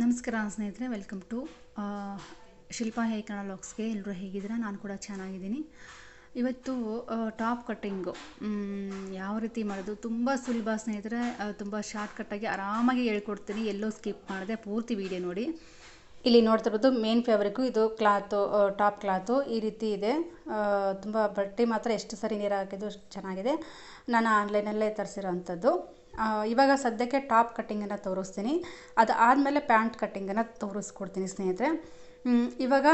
ನಮಸ್ಕಾರ ಸ್ನೇಹಿತರೆ welcome to Shilpa ಹೇ ಕನ್ನಡ ಲಾಕ್ಸ್ಗೆ ಎಲ್ಲರೂ ಹೇಗಿದ್ದೀರಾ? ನಾನು ಕೂಡ ಚೆನ್ನಾಗಿದ್ದೀನಿ. ಇವತ್ತು ಟಾಪ್ ಕಟ್ಟಿಂಗು ಯಾವ ರೀತಿ ಮಾಡೋದು? ತುಂಬ ಸುಲಭ ಸ್ನೇಹಿತರೆ. ತುಂಬ ಶಾರ್ಟ್ಕಟ್ಟಾಗಿ ಆರಾಮಾಗಿ ಹೇಳ್ಕೊಡ್ತೀನಿ. ಎಲ್ಲೋ ಸ್ಕಿಪ್ ಮಾಡಿದೆ ಪೂರ್ತಿ ವಿಡಿಯೋ ನೋಡಿ. ಇಲ್ಲಿ ನೋಡ್ತಾ ಇರೋದು ಮೇನ್ ಫ್ಯಾಬ್ರಿಕ್ಕು ಇದು ಕ್ಲಾತು ಟಾಪ್ ಕ್ಲಾತು ಈ ರೀತಿ ಇದೆ. ತುಂಬ ಬಟ್ಟೆ ಮಾತ್ರ ಎಷ್ಟು ಸರಿ ನೀರು ಹಾಕಿದ್ದು ಚೆನ್ನಾಗಿದೆ. ನಾನು ಆನ್ಲೈನಲ್ಲೇ ತರಿಸಿರೋ ಅಂಥದ್ದು ಇವಾಗ ಸದ್ಯಕ್ಕೆ ಟಾಪ್ ಕಟ್ಟಿಂಗನ್ನು ತೋರಿಸ್ತೀನಿ. ಅದು ಆದಮೇಲೆ ಪ್ಯಾಂಟ್ ಕಟ್ಟಿಂಗನ್ನು ತೋರಿಸ್ಕೊಡ್ತೀನಿ ಸ್ನೇಹಿತರೆ. ಇವಾಗ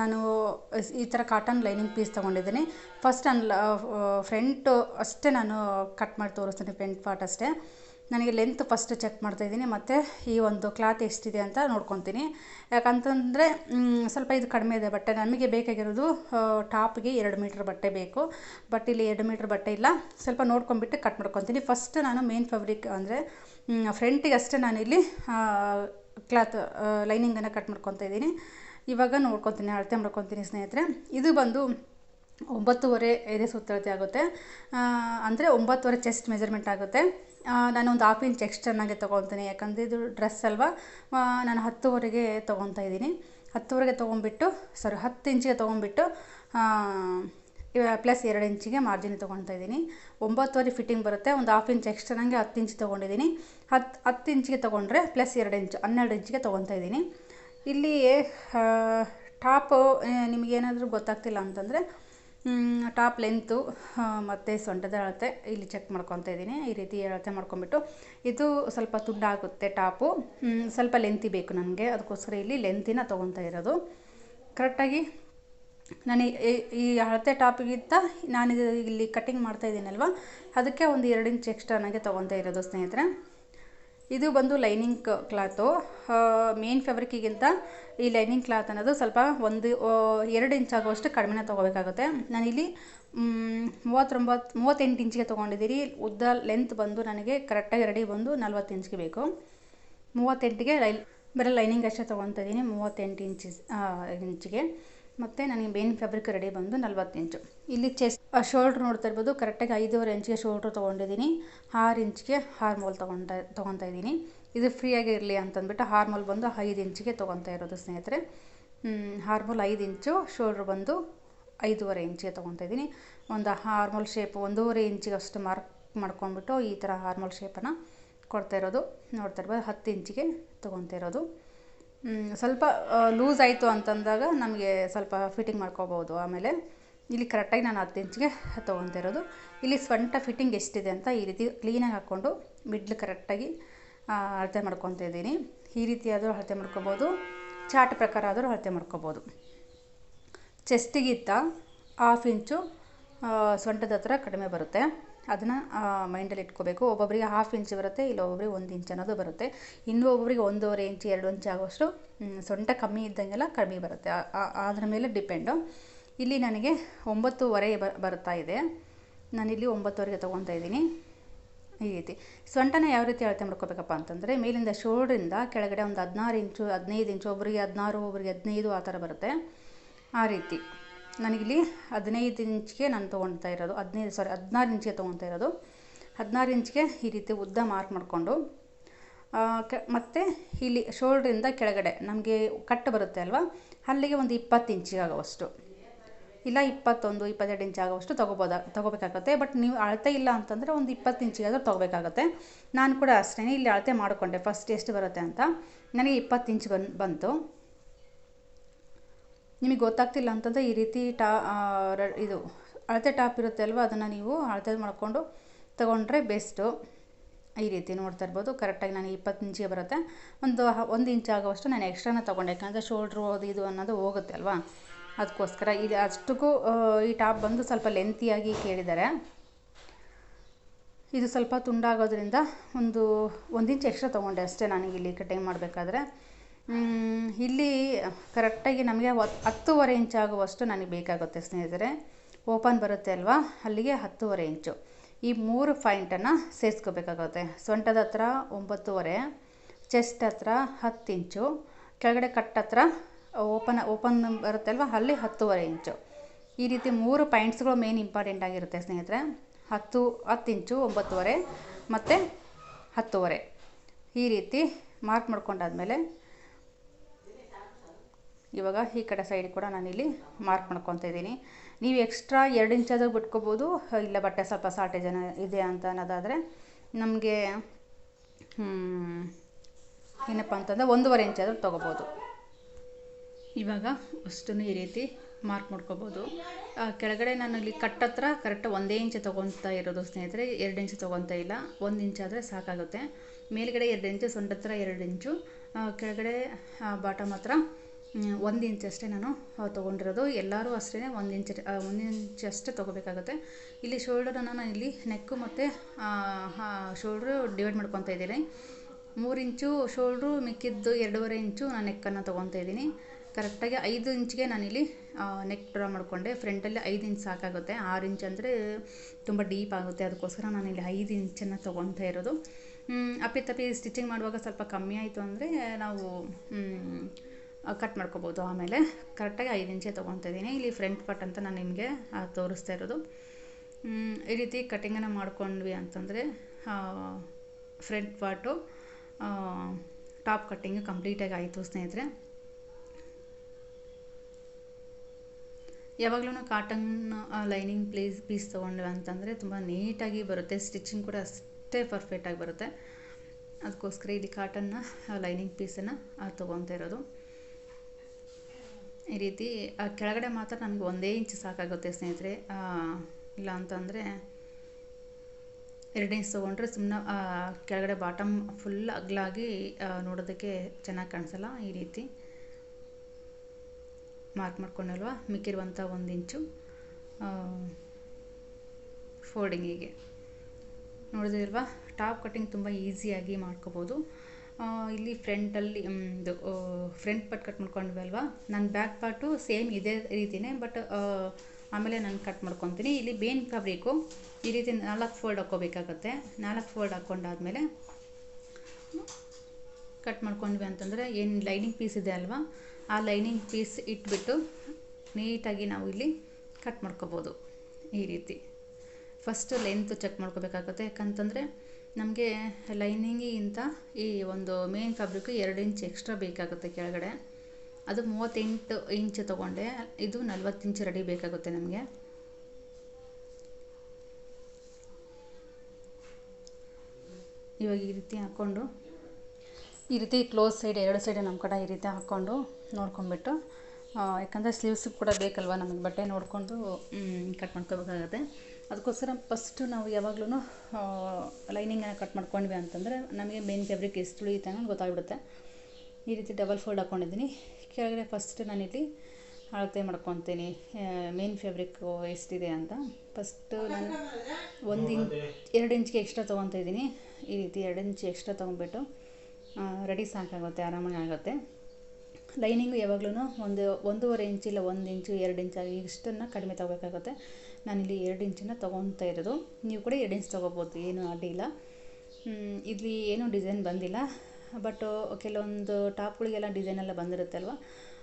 ನಾನು ಈ ಥರ ಕಾಟನ್ ಲೈನಿಂಗ್ ಪೀಸ್ ತೊಗೊಂಡಿದ್ದೀನಿ. ಫಸ್ಟ್ ನಾನು ಫ್ರಂಟು ಅಷ್ಟೇ ನಾನು ಕಟ್ ಮಾಡಿ ತೋರಿಸ್ತೀನಿ ಫ್ರಂಟ್ ಪಾರ್ಟ್ ಅಷ್ಟೇ. ನನಗೆ ಲೆಂತ್ ಫಸ್ಟ್ ಚೆಕ್ ಮಾಡ್ತಾಯಿದ್ದೀನಿ ಮತ್ತು ಈ ಒಂದು ಕ್ಲಾತ್ ಎಷ್ಟಿದೆ ಅಂತ ನೋಡ್ಕೊತೀನಿ. ಯಾಕಂತಂದರೆ ಸ್ವಲ್ಪ ಇದು ಕಡಿಮೆ ಇದೆ ಬಟ್ಟೆ. ನಮಗೆ ಬೇಕಾಗಿರೋದು ಟಾಪ್ಗೆ ಎರಡು ಮೀಟ್ರ್ ಬಟ್ಟೆ ಬೇಕು. ಬಟ್ ಇಲ್ಲಿ ಎರಡು ಮೀಟ್ರ್ ಬಟ್ಟೆ ಇಲ್ಲ. ಸ್ವಲ್ಪ ನೋಡ್ಕೊಂಬಿಟ್ಟು ಕಟ್ ಮಾಡ್ಕೊತೀನಿ. ಫಸ್ಟ್ ನಾನು ಮೇನ್ ಫ್ಯಾಬ್ರಿಕ್ ಅಂದರೆ ಫ್ರಂಟಿಗೆ ಅಷ್ಟೇ ನಾನಿಲ್ಲಿ ಕ್ಲಾತ್ ಲೈನಿಂಗನ್ನು ಕಟ್ ಮಾಡ್ಕೊತಾ ಇದ್ದೀನಿ. ಇವಾಗ ನೋಡ್ಕೊತೀನಿ, ಅಳತೆ ಮಾಡ್ಕೊತೀನಿ ಸ್ನೇಹಿತರೆ. ಇದು ಬಂದು ಒಂಬತ್ತುವರೆ ಎದೆ ಸುತ್ತಳತೆ ಆಗುತ್ತೆ. ಅಂದರೆ ಒಂಬತ್ತುವರೆ ಚೆಸ್ಟ್ ಮೆಜರ್ಮೆಂಟ್ ಆಗುತ್ತೆ. ನಾನು ಒಂದು ಹಾಫ್ ಇಂಚ್ ಎಕ್ಸ್ಟರ್ನಾಗೆ ತೊಗೊಳ್ತೀನಿ. ಯಾಕಂದರೆ ಇದು ಡ್ರೆಸ್ ಅಲ್ವಾ? ನಾನು ಹತ್ತುವರೆಗೆ ತೊಗೊತಾ ಇದ್ದೀನಿ. ಹತ್ತುವರೆಗೆ ತೊಗೊಂಬಿಟ್ಟು ಸಾರಿ ಹತ್ತು ಇಂಚಿಗೆ ತೊಗೊಂಬಿಟ್ಟು ಪ್ಲಸ್ ಎರಡು ಇಂಚಿಗೆ ಮಾರ್ಜಿನ್ ತೊಗೊತಾ ಇದ್ದೀನಿ. ಒಂಬತ್ತುವರೆ ಫಿಟ್ಟಿಂಗ್ ಬರುತ್ತೆ. ಒಂದು ಹಾಫ್ ಇಂಚ್ ಎಕ್ಸ್ಟ್ರಾನಾಗೆ ಹತ್ತು ಇಂಚ್ ತೊಗೊಂಡಿದ್ದೀನಿ. ಹತ್ತು ಹತ್ತು ಇಂಚಿಗೆ ತೊಗೊಂಡ್ರೆ ಪ್ಲಸ್ ಎರಡು ಇಂಚು, ಹನ್ನೆರಡು ಇಂಚಿಗೆ ತೊಗೊತಾ ಇದ್ದೀನಿ. ಇಲ್ಲಿ ಟಾಪು ನಿಮಗೇನಾದರೂ ಗೊತ್ತಾಗ್ತಿಲ್ಲ ಅಂತಂದರೆ ಟಾಪ್ ಲೆಂತು ಮತ್ತು ಸೊಂಟದ ಅಳತೆ ಇಲ್ಲಿ ಚೆಕ್ ಮಾಡ್ಕೊತಾ ಇದ್ದೀನಿ. ಈ ರೀತಿ ಅಳತೆ ಮಾಡ್ಕೊಂಬಿಟ್ಟು ಇದು ಸ್ವಲ್ಪ ತುಂಡಾಗುತ್ತೆ ಟಾಪು. ಸ್ವಲ್ಪ ಲೆಂತಿ ಬೇಕು ನನಗೆ. ಅದಕ್ಕೋಸ್ಕರ ಇಲ್ಲಿ ಲೆಂತಿನ ತೊಗೊತಾ ಇರೋದು. ಕರೆಕ್ಟಾಗಿ ನಾನು ಈ ಅಳತೆ ಟಾಪಿಗಿಂತ ನಾನು ಇಲ್ಲಿ ಕಟ್ಟಿಂಗ್ ಮಾಡ್ತಾ ಇದ್ದೀನಲ್ವ? ಅದಕ್ಕೆ ಒಂದು ಎರಡು ಇಂಚ್ ಎಕ್ಸ್ಟ್ರಾ ನನಗೆ ತೊಗೊತಾ ಇರೋದು ಸ್ನೇಹಿತರೆ. ಇದು ಬಂದು ಲೈನಿಂಗ್ ಕ್ಲಾತು. ಮೇನ್ ಫ್ಯಾಬ್ರಿಕ್ಕಿಗಿಂತ ಈ ಲೈನಿಂಗ್ ಕ್ಲಾತ್ ಅನ್ನೋದು ಸ್ವಲ್ಪ ಒಂದು ಎರಡು ಇಂಚ್ ಆಗುವಷ್ಟು ಕಡಿಮೆನೇ ತೊಗೋಬೇಕಾಗುತ್ತೆ. ನಾನಿಲ್ಲಿ ಮೂವತ್ತೊಂಬತ್ತು ಮೂವತ್ತೆಂಟು ಇಂಚಿಗೆ ತೊಗೊಂಡಿದ್ದೀರಿ. ಉದ್ದ ಲೆಂತ್ ಬಂದು ನನಗೆ ಕರೆಕ್ಟಾಗಿ ರೆಡಿ ಬಂದು ನಲ್ವತ್ತು ಇಂಚ್ಗೆ ಬೇಕು. ಮೂವತ್ತೆಂಟಿಗೆ ಲೈ ಬರೀ ಲೈನಿಂಗ್ ಅಷ್ಟೇ ತೊಗೊತಾ ಇದ್ದೀನಿ, ಮೂವತ್ತೆಂಟು ಇಂಚಿಸ್ ಇಂಚಿಗೆ ಮತ್ತು ನನಗೆ ಮೇನ್ ಫ್ಯಾಬ್ರಿಕ್ ರೆಡಿ ಬಂದು ನಲ್ವತ್ತು ಇಂಚು ಇಲ್ಲಿ ಚೆಸ್ಟ್ ಶೋಲ್ಡ್ರ್ ನೋಡ್ತಾ ಇರ್ಬೋದು ಕರೆಕ್ಟಾಗಿ ಐದೂವರೆ ಇಂಚಿಗೆ ಶೋಲ್ಡ್ರ್ ತೊಗೊಂಡಿದ್ದೀನಿ. ಆರು ಇಂಚಿಗೆ ಹಾರ್ಮೋಲ್ ತೊಗೊತಾ ತೊಗೊತಾ ಇದ್ದೀನಿ. ಇದು ಫ್ರೀಯಾಗಿ ಇರಲಿ ಅಂತಂದ್ಬಿಟ್ಟು ಹಾರ್ಮೋಲ್ ಬಂದು ಐದು ಇಂಚಿಗೆ ತೊಗೊತಾ ಇರೋದು ಸ್ನೇಹಿತರೆ. ಹಾರ್ಮೋಲ್ ಐದು ಇಂಚು ಶೋಲ್ಡ್ರ್ ಬಂದು ಐದೂವರೆ ಇಂಚಿಗೆ ತೊಗೊತಾ ಇದ್ದೀನಿ. ಒಂದು ಹಾರ್ಮೋಲ್ ಶೇಪ್ ಒಂದೂವರೆ ಇಂಚಿಗೆ ಅಷ್ಟು ಮಾರ್ಕ್ ಮಾಡ್ಕೊಂಡ್ಬಿಟ್ಟು ಈ ಥರ ಹಾರ್ಮೋಲ್ ಶೇಪನ್ನು ಕೊಡ್ತಾ ಇರೋದು. ನೋಡ್ತಾ ಇರ್ಬೋದು, ಹತ್ತು ಇಂಚಿಗೆ ತೊಗೊತಾ ಇರೋದು. ಸ್ವಲ್ಪ ಲೂಸ್ ಆಯಿತು ಅಂತಂದಾಗ ನಮಗೆ ಸ್ವಲ್ಪ ಫಿಟ್ಟಿಂಗ್ ಮಾಡ್ಕೋಬೋದು. ಆಮೇಲೆ ಇಲ್ಲಿ ಕರೆಕ್ಟಾಗಿ ನಾನು ಹತ್ತು ಇಂಚಿಗೆ ತೊಗೊತಾ ಇಲ್ಲಿ ಸ್ವಂಟ ಫಿಟ್ಟಿಂಗ್ ಎಷ್ಟಿದೆ ಅಂತ ಈ ರೀತಿ ಕ್ಲೀನಾಗಿ ಹಾಕ್ಕೊಂಡು ಮಿಡ್ಲ್ ಕರೆಕ್ಟಾಗಿ ಅಳತೆ ಮಾಡ್ಕೊತಾ ಇದ್ದೀನಿ. ಈ ರೀತಿ ಆದರೂ ಅಳತೆ ಮಾಡ್ಕೋಬೋದು. ಚಾಟ್ ಪ್ರಕಾರ ಆದರೂ ಅಳತೆ ಮಾಡ್ಕೋಬೋದು. ಚೆಸ್ಟಿಗಿತ್ತ ಹಾಫ್ ಇಂಚು ಸೊಂಟದ ಹತ್ರ ಕಡಿಮೆ ಬರುತ್ತೆ. ಅದನ್ನು ಮೈಂಡಲ್ಲಿ ಇಟ್ಕೋಬೇಕು. ಒಬ್ಬೊಬ್ಬರಿಗೆ ಹಾಫ್ ಇಂಚ್ ಬರುತ್ತೆ, ಇಲ್ಲ ಒಬ್ಬೊಬ್ಬರಿಗೆ ಒಂದು ಇಂಚ್ ಅನ್ನೋದು ಬರುತ್ತೆ. ಇನ್ನು ಒಬ್ಬೊಬ್ಬರಿಗೆ ಒಂದೂವರೆ ಇಂಚ್ ಎರಡು ಇಂಚ್ ಆಗೋಷ್ಟು ಸೊಂಟ ಕಮ್ಮಿ ಇದ್ದಂಗೆಲ್ಲ ಕಡಿಮೆ ಬರುತ್ತೆ. ಅದ್ರ ಮೇಲೆ ಡಿಪೆಂಡು ಇಲ್ಲಿ ನನಗೆ ಒಂಬತ್ತುವರೆ ಬ ಬರುತ್ತಾ ಇದೆ. ನಾನಿಲ್ಲಿ ಒಂಬತ್ತುವರೆಗೆ ತೊಗೊತಾ ಇದ್ದೀನಿ. ಈ ರೀತಿ. ಸೊಂಟನ ಯಾವ ರೀತಿ ಅಳತೆ ಮಾಡ್ಕೋಬೇಕಪ್ಪ ಅಂತಂದರೆ, ಮೇಲಿಂದ ಶೋಲ್ಡ್ರಿಂದ ಕೆಳಗಡೆ ಒಂದು ಹದಿನಾರು ಇಂಚು ಹದಿನೈದು ಇಂಚು ಒಬ್ಬರಿಗೆ ಹದಿನಾರು ಒಬ್ಬರಿಗೆ ಹದಿನೈದು ಆ ಥರ ಬರುತ್ತೆ. ಆ ರೀತಿ. ನನಗಿಲ್ಲಿ ಹದಿನೈದು ಇಂಚ್ಗೆ ನಾನು ತೊಗೊಳ್ತಾ ಇರೋದು. ಹದಿನೈದು ಸಾರಿ ಹದಿನಾರು ಇಂಚಿಗೆ ತೊಗೊಳ್ತಾ ಇರೋದು. ಹದಿನಾರು ಇಂಚ್ಗೆ ಈ ರೀತಿ ಉದ್ದ ಮಾರ್ಕ್ ಮಾಡಿಕೊಂಡು ಕೆ, ಮತ್ತು ಇಲ್ಲಿ ಶೋಲ್ಡ್ರಿಂದ ಕೆಳಗಡೆ ನಮಗೆ ಕಟ್ಟು ಬರುತ್ತೆ ಅಲ್ವಾ? ಅಲ್ಲಿಗೆ ಒಂದು ಇಪ್ಪತ್ತು ಇಂಚಿಗೆ ಆಗೋವಷ್ಟು. ಇಲ್ಲ, ಇಪ್ಪತ್ತೊಂದು, ಇಪ್ಪತ್ತೆರಡು ಇಂಚ್ ಆಗೋವಷ್ಟು ತೊಗೋಬೋದ, ತೊಗೋಬೇಕಾಗುತ್ತೆ. ಬಟ್ ನೀವು ಅಳತೆ ಇಲ್ಲ ಅಂತಂದರೆ ಒಂದು ಇಪ್ಪತ್ತು ಇಂಚಿಗಾದರೂ ತೊಗೋಬೇಕಾಗುತ್ತೆ. ನಾನು ಕೂಡ ಅಷ್ಟೇ ಇಲ್ಲಿ ಅಳತೆ ಮಾಡಿಕೊಂಡೆ. ಫಸ್ಟ್ ಎಷ್ಟು ಬರುತ್ತೆ ಅಂತ? ನನಗೆ ಇಪ್ಪತ್ತು ಇಂಚ್ ಬಂದು ಬಂತು. ನಿಮಗೆ ಗೊತ್ತಾಗ್ತಿಲ್ಲ ಅಂತಂದರೆ ಈ ರೀತಿ ಟಾ ಇದು ಅಳತೆ ಟಾಪ್ ಇರುತ್ತೆ ಅಲ್ವ? ಅದನ್ನು ನೀವು ಅಳತೆ ಮಾಡಿಕೊಂಡು ತೊಗೊಂಡ್ರೆ ಬೆಸ್ಟು. ಈ ರೀತಿ ನೋಡ್ತಾ ಇರ್ಬೋದು. ಕರೆಕ್ಟಾಗಿ ನನಗೆ ಇಪ್ಪತ್ತು ಇಂಚಿಗೆ ಬರುತ್ತೆ. ಒಂದು ಒಂದು ಇಂಚ್ ಆಗುವಷ್ಟು ನಾನು ಎಕ್ಸ್ಟ್ರಾನ ತೊಗೊಂಡೆ. ಯಾಕಂದರೆ ಶೋಲ್ಡ್ರು ಅದು ಇದು ಅನ್ನೋದು ಹೋಗುತ್ತೆ ಅಲ್ವಾ? ಅದಕ್ಕೋಸ್ಕರ ಇದು ಅಷ್ಟಕ್ಕೂ ಈ ಟಾಪ್ ಬಂದು ಸ್ವಲ್ಪ ಲೆಂತಿಯಾಗಿ ಕೇಳಿದ್ದಾರೆ. ಇದು ಸ್ವಲ್ಪ ತುಂಡಾಗೋದ್ರಿಂದ ಒಂದು ಒಂದು ಇಂಚ್ ಎಕ್ಸ್ಟ್ರಾ ತೊಗೊಂಡೆ ಅಷ್ಟೇ ನನಗೆ ಇಲ್ಲಿ ಕಟಿಂಗ್ ಮಾಡಬೇಕಾದ್ರೆ. ಇಲ್ಲಿ ಕರೆಕ್ಟಾಗಿ ನಮಗೆ ಹತ್ತೂವರೆ ಇಂಚ್ ಆಗುವಷ್ಟು ನನಗೆ ಬೇಕಾಗುತ್ತೆ ಸ್ನೇಹಿತರೆ. ಓಪನ್ ಬರುತ್ತೆ ಅಲ್ವಾ? ಅಲ್ಲಿಗೆ ಹತ್ತೂವರೆ ಇಂಚು ಈ ಮೂರು ಪಾಯಿಂಟನ್ನು ಸೇರಿಸ್ಕೋಬೇಕಾಗುತ್ತೆ. ಸೊಂಟದ ಹತ್ರ ಒಂಬತ್ತುವರೆ ಚೆಸ್ಟ್ ಹತ್ರ ಹತ್ತು ಇಂಚು ಕೆಳಗಡೆ ಕಟ್ ಹತ್ರ ಓಪನ್ ಓಪನ್ ಬರುತ್ತೆ ಅಲ್ವಾ? ಅಲ್ಲಿ ಹತ್ತುವರೆ ಇಂಚು ಈ ರೀತಿ ಮೂರು ಪಾಯಿಂಟ್ಸ್ಗಳು ಮೇನ್ ಇಂಪಾರ್ಟೆಂಟ್ ಆಗಿರುತ್ತೆ ಸ್ನೇಹಿತರೆ. ಹತ್ತು ಹತ್ತು ಇಂಚು ಒಂಬತ್ತುವರೆ ಮತ್ತು ಹತ್ತುವರೆ. ಈ ರೀತಿ ಮಾರ್ಕ್ ಮಾಡ್ಕೊಂಡಾದ್ಮೇಲೆ ಇವಾಗ ಈ ಕಡೆ ಸೈಡ್ ಕೂಡ ನಾನಿಲ್ಲಿ ಮಾರ್ಕ್ ಮಾಡ್ಕೊತಾ ಇದ್ದೀನಿ. ನೀವು ಎಕ್ಸ್ಟ್ರಾ ಎರಡು ಇಂಚಾದರೂ ಬಿಟ್ಕೋಬೋದು, ಇಲ್ಲ ಬಟ್ಟೆ ಸ್ವಲ್ಪ ಶಾರ್ಟೇಜ್ ಇದೆ ಅಂತ ಅನ್ನೋದಾದರೆ ನಮಗೆ ಏನಪ್ಪ ಅಂತಂದರೆ ಒಂದೂವರೆ ಇಂಚಾದರೂ ತೊಗೋಬೋದು. ಇವಾಗ ಅಷ್ಟನ್ನು ಈ ರೀತಿ ಮಾರ್ಕ್ ಮಾಡ್ಕೋಬೋದು. ಕೆಳಗಡೆ ನಾನು ಇಲ್ಲಿ ಕಟ್ ಹತ್ರ ಕರೆಕ್ಟ್ ಒಂದೇ ಇಂಚು ತೊಗೊತಾ ಇರೋದು ಸ್ನೇಹಿತರೆ, ಎರಡು ಇಂಚು ತೊಗೊತಾ ಇಲ್ಲ, ಒಂದು ಇಂಚಾದರೆ ಸಾಕಾಗುತ್ತೆ. ಮೇಲ್ಗಡೆ ಎರಡು ಇಂಚು ಸೊಂಟ ಹತ್ರ ಎರಡು ಇಂಚು ಕೆಳಗಡೆ ಬಾಟಮ್ ಹತ್ರ ಒಂದು ಇಂಚ್ ಅಷ್ಟೇ ನಾನು ತೊಗೊಂಡಿರೋದು. ಎಲ್ಲರೂ ಅಷ್ಟೇ ಒಂದು ಇಂಚ್ ಒಂದು ಇಂಚ್ ಅಷ್ಟೇ ತೊಗೋಬೇಕಾಗುತ್ತೆ. ಇಲ್ಲಿ ಶೋಲ್ಡರನ್ನು ನಾನು ಇಲ್ಲಿ ನೆಕ್ಕು ಮತ್ತು ಶೋಲ್ಡ್ರು ಡಿವೈಡ್ ಮಾಡ್ಕೊತಾ ಇದ್ದೀನಿ. ಮೂರು ಇಂಚು ಶೋಲ್ಡ್ರು ಮಿಕ್ಕಿದ್ದು ಎರಡೂವರೆ ಇಂಚು ನಾನು ನೆಕ್ಕನ್ನು ತೊಗೊತಾ ಇದ್ದೀನಿ. ಕರೆಕ್ಟಾಗಿ ಐದು ಇಂಚ್ಗೆ ನಾನಿಲ್ಲಿ ನೆಕ್ ಡ್ರಾ ಮಾಡಿಕೊಂಡೆ. ಫ್ರಂಟಲ್ಲಿ ಐದು ಇಂಚ್ ಸಾಕಾಗುತ್ತೆ. ಆರು ಇಂಚ್ ಅಂದರೆ ತುಂಬ ಡೀಪ್ ಆಗುತ್ತೆ. ಅದಕ್ಕೋಸ್ಕರ ನಾನಿಲ್ಲಿ ಐದು ಇಂಚನ್ನು ತೊಗೊತಾ ಇರೋದು. ಅಪ್ಪಿತಪ್ಪಿ ಸ್ಟಿಚಿಂಗ್ ಮಾಡುವಾಗ ಸ್ವಲ್ಪ ಕಮ್ಮಿ ಆಯಿತು ಅಂದರೆ ನಾವು ಕಟ್ ಮಾಡ್ಕೋಬೋದು. ಆಮೇಲೆ ಕರೆಕ್ಟಾಗಿ ಐದು ಇಂಚೆ ತೊಗೊತಾ ಇಲ್ಲಿ ಫ್ರಂಟ್ ಪಾರ್ಟ್ ಅಂತ ನಾನು ನಿಮಗೆ ತೋರಿಸ್ತಾ ಇರೋದು. ಈ ರೀತಿ ಕಟ್ಟಿಂಗನ್ನು ಮಾಡ್ಕೊಂಡ್ವಿ ಅಂತಂದರೆ ಫ್ರಂಟ್ ಪಾರ್ಟು ಟಾಪ್ ಕಟ್ಟಿಂಗ್ ಕಂಪ್ಲೀಟಾಗಿ ಆಯಿತು ಸ್ನೇಹಿತರೆ. ಯಾವಾಗಲೂ ಕಾಟನ್ ಲೈನಿಂಗ್ ಪ್ಲೀಸ್ ಪೀಸ್ ತೊಗೊಂಡ್ವಿ ಅಂತಂದರೆ ತುಂಬ ನೀಟಾಗಿ ಬರುತ್ತೆ. ಸ್ಟಿಚಿಂಗ್ ಕೂಡ ಅಷ್ಟೇ ಪರ್ಫೆಕ್ಟಾಗಿ ಬರುತ್ತೆ. ಅದಕ್ಕೋಸ್ಕರ ಇಲ್ಲಿ ಕಾಟನ್ನ ಲೈನಿಂಗ್ ಪೀಸನ್ನು ತೊಗೊತಾ ಇರೋದು. ಈ ರೀತಿ ಆ, ಕೆಳಗಡೆ ಮಾತ್ರ ನಮಗೆ ಒಂದೇ ಇಂಚ್ ಸಾಕಾಗುತ್ತೆ ಸ್ನೇಹಿತರೆ. ಇಲ್ಲ ಅಂತಂದರೆ ಎರಡು ಇಂಚ್ ತೊಗೊಂಡ್ರೆ ಸುಮ್ಮನೆ ಕೆಳಗಡೆ ಬಾಟಮ್ ಫುಲ್ ಅಗ್ಲಾಗಿ ನೋಡೋದಕ್ಕೆ ಚೆನ್ನಾಗಿ ಕಾಣಿಸಲ್ಲ ಈ ರೀತಿ. ಮಾರ್ಕ್ ಮಾಡ್ಕೊಂಡಲ್ವ? ಮಿಕ್ಕಿರುವಂಥ ಒಂದು ಇಂಚು ಫೋಲ್ಡಿಂಗಿಗೆ. ನೋಡಿದಿಲ್ವಾ ಟಾಪ್ ಕಟ್ಟಿಂಗ್ ತುಂಬ ಈಸಿಯಾಗಿ ಮಾಡ್ಕೋಬೋದು. ಇಲ್ಲಿ ಫ್ರಂಟಲ್ಲಿ ಇದು ಫ್ರಂಟ್ ಪಾರ್ಟ್ ಕಟ್ ಮಾಡ್ಕೊಂಡ್ವಿ ಅಲ್ವಾ? ನನ್ನ ಬ್ಯಾಕ್ ಪಾರ್ಟು ಸೇಮ್ ಇದೇ ರೀತಿನೇ ಬಟ್ ಆಮೇಲೆ ನಾನು ಕಟ್ ಮಾಡ್ಕೊತೀನಿ. ಇಲ್ಲಿ ಬೇನ್ ಫ್ಯಾಬ್ರಿಕ್ಕು ಈ ರೀತಿ ನಾಲ್ಕು ಫೋಲ್ಡ್ ಹಾಕ್ಕೋಬೇಕಾಗತ್ತೆ. ನಾಲ್ಕು ಫೋಲ್ಡ್ ಹಾಕ್ಕೊಂಡಾದ್ಮೇಲೆ ಕಟ್ ಮಾಡ್ಕೊಂಡ್ವಿ ಅಂತಂದರೆ ಏನು ಲೈನಿಂಗ್ ಪೀಸ್ ಇದೆ ಅಲ್ವಾ? ಆ ಲೈನಿಂಗ್ ಪೀಸ್ ಇಟ್ಬಿಟ್ಟು ನೀಟಾಗಿ ನಾವು ಇಲ್ಲಿ ಕಟ್ ಮಾಡ್ಕೋಬೋದು ಈ ರೀತಿ. ಫಸ್ಟು ಲೆಂತ್ ಚೆಕ್ ಮಾಡ್ಕೋಬೇಕಾಗುತ್ತೆ. ಯಾಕಂತಂದರೆ ನಮಗೆ ಲೈನಿಂಗಿಗಿಂತ ಈ ಒಂದು ಮೇನ್ ಫ್ಯಾಬ್ರಿಕ್ಕು ಎರಡು ಇಂಚ್ ಎಕ್ಸ್ಟ್ರಾ ಬೇಕಾಗುತ್ತೆ ಕೆಳಗಡೆ. ಅದು ಮೂವತ್ತೆಂಟು ಇಂಚ್ ತೊಗೊಂಡೆ. ಇದು ನಲ್ವತ್ತು ಇಂಚ್ ರೆಡಿ ಬೇಕಾಗುತ್ತೆ ನಮಗೆ. ಇವಾಗ ಈ ರೀತಿ ಹಾಕ್ಕೊಂಡು, ಈ ರೀತಿ ಕ್ಲೋಸ್ ಸೈಡ್ ಎರಡು ಸೈಡ್ ನಮ್ಮ ಕಡೆ ಈ ರೀತಿ ಹಾಕ್ಕೊಂಡು ನೋಡ್ಕೊಂಡ್ಬಿಟ್ಟು ಯಾಕಂದರೆ ಸ್ಲೀವ್ಸ್ ಕೂಡ ಬೇಕಲ್ವ ನಮಗೆ ಬಟ್ಟೆ ನೋಡಿಕೊಂಡು ಕಟ್ ಮಾಡ್ಕೋಬೇಕಾಗತ್ತೆ. ಅದಕ್ಕೋಸ್ಕರ ಫಸ್ಟು ನಾವು ಯಾವಾಗ್ಲೂ ಲೈನಿಂಗನ್ನು ಕಟ್ ಮಾಡ್ಕೊಂಡ್ವಿ ಅಂತಂದರೆ ನಮಗೆ ಮೇನ್ ಫ್ಯಾಬ್ರಿಕ್ ಎಷ್ಟು ಉಳಿಯುತ್ತೆ ಅನ್ನೋದು ಗೊತ್ತಾಗ್ಬಿಡುತ್ತೆ. ಈ ರೀತಿ ಡಬಲ್ ಫೋಲ್ಡ್ ಹಾಕ್ಕೊಂಡಿದ್ದೀನಿ ಕೆಳಗಡೆ ಫಸ್ಟ್ ನಾನಿಲ್ಲಿ ಅಳತೆ ಮಾಡ್ಕೊತೀನಿ. ಮೇನ್ ಫ್ಯಾಬ್ರಿಕ್ಕು ಎಷ್ಟಿದೆ ಅಂತ. ಫಸ್ಟು ನಾನು ಒಂದು ಇಂಚ್ ಎರಡು ಇಂಚ್ಗೆ ಎಕ್ಸ್ಟ್ರಾ ತೊಗೊತಾ ಇದ್ದೀನಿ. ಈ ರೀತಿ ಎರಡು ಇಂಚ್ ಎಕ್ಸ್ಟ್ರಾ ತೊಗೊಂಬಿಟ್ಟು ರೆಡಿ ಸಾಕಾಗುತ್ತೆ, ಆರಾಮಾಗಿ ಆಗುತ್ತೆ. ಲೈನಿಂಗು ಯಾವಾಗ್ಲೂ ಒಂದು, ಒಂದೂವರೆ ಇಂಚ್ ಇಲ್ಲ ಒಂದು ಇಂಚು, ಎರಡು ಇಂಚ್ ಇಷ್ಟನ್ನು ಕಡಿಮೆ ತೊಗೋಬೇಕಾಗುತ್ತೆ. ನಾನಿಲ್ಲಿ ಎರಡು ಇಂಚನ್ನು ತೊಗೊತಾ ಇರೋದು. ನೀವು ಕೂಡ ಎರಡು ಇಂಚ್ ತೊಗೋಬೋದು ಏನು ಅಡ್ಡಿ ಇಲ್ಲ ಏನೂ ಡಿಸೈನ್ ಬಂದಿಲ್ಲ. ಬಟ್ ಕೆಲವೊಂದು ಟಾಪ್ಗಳಿಗೆಲ್ಲ ಡಿಸೈನ್ ಎಲ್ಲ ಬಂದಿರುತ್ತೆ ಅಲ್ವಾ?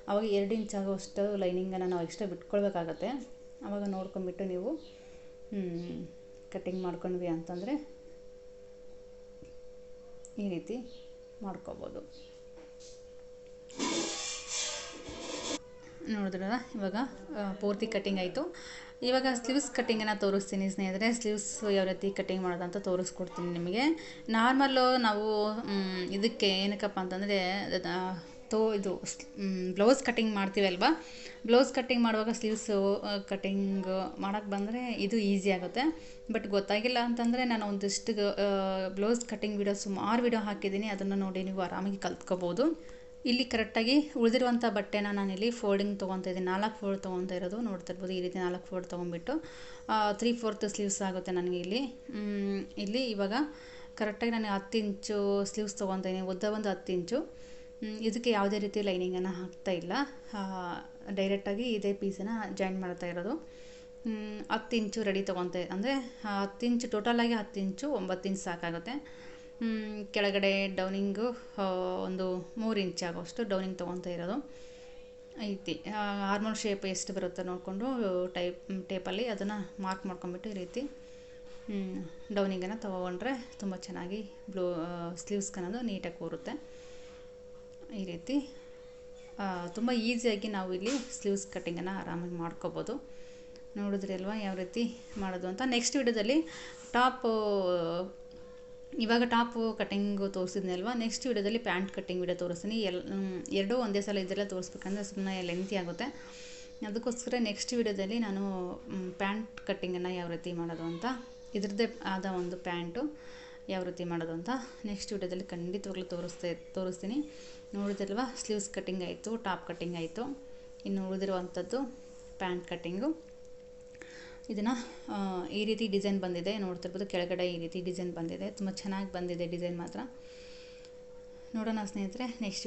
ಅವಾಗ ಎರಡು ಇಂಚ್ ಆಗೋಷ್ಟು ಲೈನಿಂಗನ್ನು ನಾವು ಎಕ್ಸ್ಟ್ರಾ ಬಿಟ್ಕೊಳ್ಬೇಕಾಗತ್ತೆ. ಆವಾಗ ನೋಡ್ಕೊಂಬಿಟ್ಟು ನೀವು ಕಟ್ಟಿಂಗ್ ಮಾಡ್ಕೊಂಡ್ವಿ ಅಂತಂದರೆ ಈ ರೀತಿ ಮಾಡ್ಕೋಬೋದು. ನೋಡಿದ್ರಲ್ಲ? ಇವಾಗ ಪೂರ್ತಿ ಕಟ್ಟಿಂಗ್ ಆಯಿತು. ಇವಾಗ ಸ್ಲೀವ್ಸ್ ಕಟ್ಟಿಂಗನ್ನು ತೋರಿಸ್ತೀನಿ ಸ್ನೇಹಿತರೆ. ಸ್ಲೀವ್ಸ್ ಯಾವ ರೀತಿ ಕಟ್ಟಿಂಗ್ ಮಾಡೋದಂತ ತೋರಿಸ್ಕೊಡ್ತೀನಿ ನಿಮಗೆ. ನಾರ್ಮಲ್ಲು ನಾವು ಇದಕ್ಕೆ ಏನಕ್ಕಪ್ಪ ಅಂತಂದರೆ ತೋ, ಇದು ಬ್ಲೌಸ್ ಕಟ್ಟಿಂಗ್ ಮಾಡ್ತೀವಿ ಅಲ್ವಾ? ಬ್ಲೌಸ್ ಕಟ್ಟಿಂಗ್ ಮಾಡುವಾಗ ಸ್ಲೀವ್ಸು ಕಟ್ಟಿಂಗ್ ಮಾಡೋಕ್ಕೆ ಬಂದರೆ ಇದು ಈಸಿ ಆಗುತ್ತೆ. ಬಟ್ ಗೊತ್ತಾಗಿಲ್ಲ ಅಂತಂದರೆ ನಾನು ಒಂದಿಷ್ಟು ಬ್ಲೌಸ್ ಕಟ್ಟಿಂಗ್ ವಿಡಿಯೋ ಸುಮಾರು ವಿಡಿಯೋ ಹಾಕಿದ್ದೀನಿ. ಅದನ್ನು ನೋಡಿ ನೀವು ಆರಾಮಾಗಿ ಕಲ್ತ್ಕೋಬೋದು. ಇಲ್ಲಿ ಕರೆಕ್ಟಾಗಿ ಉಳಿದಿರುವಂಥ ಬಟ್ಟೆನ ನಾನಿಲ್ಲಿ ಫೋಲ್ಡಿಂಗ್ ತೊಗೊತಾ ಇದ್ದೀನಿ. ನಾಲ್ಕು ಫೋಲ್ಡ್ ತೊಗೊತಾ ಇರೋದು ನೋಡ್ತಾ ಇರ್ಬೋದು ಈ ರೀತಿ ನಾಲ್ಕು ಫೋಲ್ಡ್ ತೊಗೊಂಬಿಟ್ಟು ತ್ರೀ ಫೋರ್ತ್ ಸ್ಲೀವ್ಸ್ ಆಗುತ್ತೆ ನನಗೆ ಇಲ್ಲಿ. ಇಲ್ಲಿ ಇವಾಗ ಕರೆಕ್ಟಾಗಿ ನಾನು ಹತ್ತು ಇಂಚು ಸ್ಲೀವ್ಸ್ ತೊಗೊತಾ ಉದ್ದ ಒಂದು ಹತ್ತು ಇಂಚು. ಇದಕ್ಕೆ ಯಾವುದೇ ರೀತಿ ಲೈನಿಂಗನ್ನು ಹಾಕ್ತಾ ಇಲ್ಲ. ಡೈರೆಕ್ಟಾಗಿ ಇದೇ ಪೀಸನ್ನು ಜಾಯಿನ್ ಮಾಡ್ತಾ ಇರೋದು. ಹತ್ತು ಇಂಚು ರೆಡಿ ತೊಗೊತ ಅಂದರೆ ಹತ್ತು ಇಂಚು ಟೋಟಲಾಗಿ ಹತ್ತು ಇಂಚು ಒಂಬತ್ತು ಇಂಚು ಸಾಕಾಗುತ್ತೆ. ಕೆಳಗಡೆ ಡೌನಿಂಗು ಒಂದು ಮೂರು ಇಂಚ್ ಆಗೋಷ್ಟು ಡೌನಿಂಗ್ ತೊಗೊತಾ ಇರೋದು. ಐತಿ. ಹಾರ್ಮೋನ್ ಶೇಪ್ ಎಷ್ಟು ಬರುತ್ತೆ ನೋಡಿಕೊಂಡು, ಟೈಪ್, ಟೇಪಲ್ಲಿ ಅದನ್ನು ಮಾರ್ಕ್ ಮಾಡ್ಕೊಂಬಿಟ್ಟು ಈ ರೀತಿ ಡೌನಿಂಗನ್ನು ತೊಗೊಂಡ್ರೆ ತುಂಬ ಚೆನ್ನಾಗಿ ಬ್ಲೂ ಸ್ಲೀವ್ಸ್ ಅನ್ನೋದು ನೀಟಾಗಿ ಕೂರುತ್ತೆ. ಈ ರೀತಿ. ತುಂಬ ಈಸಿಯಾಗಿ ನಾವು ಇಲ್ಲಿ ಸ್ಲೀವ್ಸ್ ಕಟ್ಟಿಂಗನ್ನು ಆರಾಮಾಗಿ ಮಾಡ್ಕೋಬೋದು. ನೋಡಿದ್ರಿ ಅಲ್ವಾ? ಯಾವ ರೀತಿ ಮಾಡೋದು ಅಂತ. ನೆಕ್ಸ್ಟ್ ವಿಡಿಯೋದಲ್ಲಿ ಟಾಪ್ ಇವಾಗ ಟಾಪು ಕಟ್ಟಿಂಗು ತೋರಿಸಿದ್ನಿ ಅಲ್ವಾ? ನೆಕ್ಸ್ಟ್ ವೀಡಿಯೋದಲ್ಲಿ ಪ್ಯಾಂಟ್ ಕಟ್ಟಿಂಗ್ ವೀಡಿಯೋ ತೋರಿಸ್ತೀನಿ. ಎಲ್ ಎರಡೂ ಒಂದೇ ಸಲ ಇದೆಲ್ಲ ತೋರಿಸ್ಬೇಕಂದ್ರೆ ಸುಮ್ಮನೆ ಲೆಂತಿ ಆಗುತ್ತೆ. ಅದಕ್ಕೋಸ್ಕರ ನೆಕ್ಸ್ಟ್ ವೀಡಿಯೋದಲ್ಲಿ ನಾನು ಪ್ಯಾಂಟ್ ಕಟ್ಟಿಂಗನ್ನು ಯಾವ ರೀತಿ ಮಾಡೋದು ಅಂತ, ಇದ್ರದ್ದೇ ಆದ ಒಂದು ಪ್ಯಾಂಟು ಯಾವ ರೀತಿ ಮಾಡೋದು ಅಂತ ನೆಕ್ಸ್ಟ್ ವೀಡಿಯೋದಲ್ಲಿ ಖಂಡಿತವಾಗ್ಲೂ ತೋರಿಸ್ತಾ, ತೋರಿಸ್ತೀನಿ. ನೋಡಿದ್ರಲ್ವ? ಸ್ಲೀವ್ಸ್ ಕಟ್ಟಿಂಗ್ ಆಯಿತು, ಟಾಪ್ ಕಟ್ಟಿಂಗ್ ಆಯಿತು. ಇನ್ನು ಉಳಿದಿರುವಂಥದ್ದು ಪ್ಯಾಂಟ್ ಕಟ್ಟಿಂಗು ಇದನ್ನು ಈ ರೀತಿ ಡಿಸೈನ್ ಬಂದಿದೆ. ನೋಡ್ತಿರ್ಬೋದು ಕೆಳಗಡೆ ಈ ರೀತಿ ಡಿಸೈನ್ ಬಂದಿದೆ. ತುಂಬ ಚೆನ್ನಾಗಿ ಬಂದಿದೆ ಡಿಸೈನ್ ಮಾತ್ರ. ನೋಡೋಣ ಸ್ನೇಹಿತರೆ ನೆಕ್ಸ್ಟ್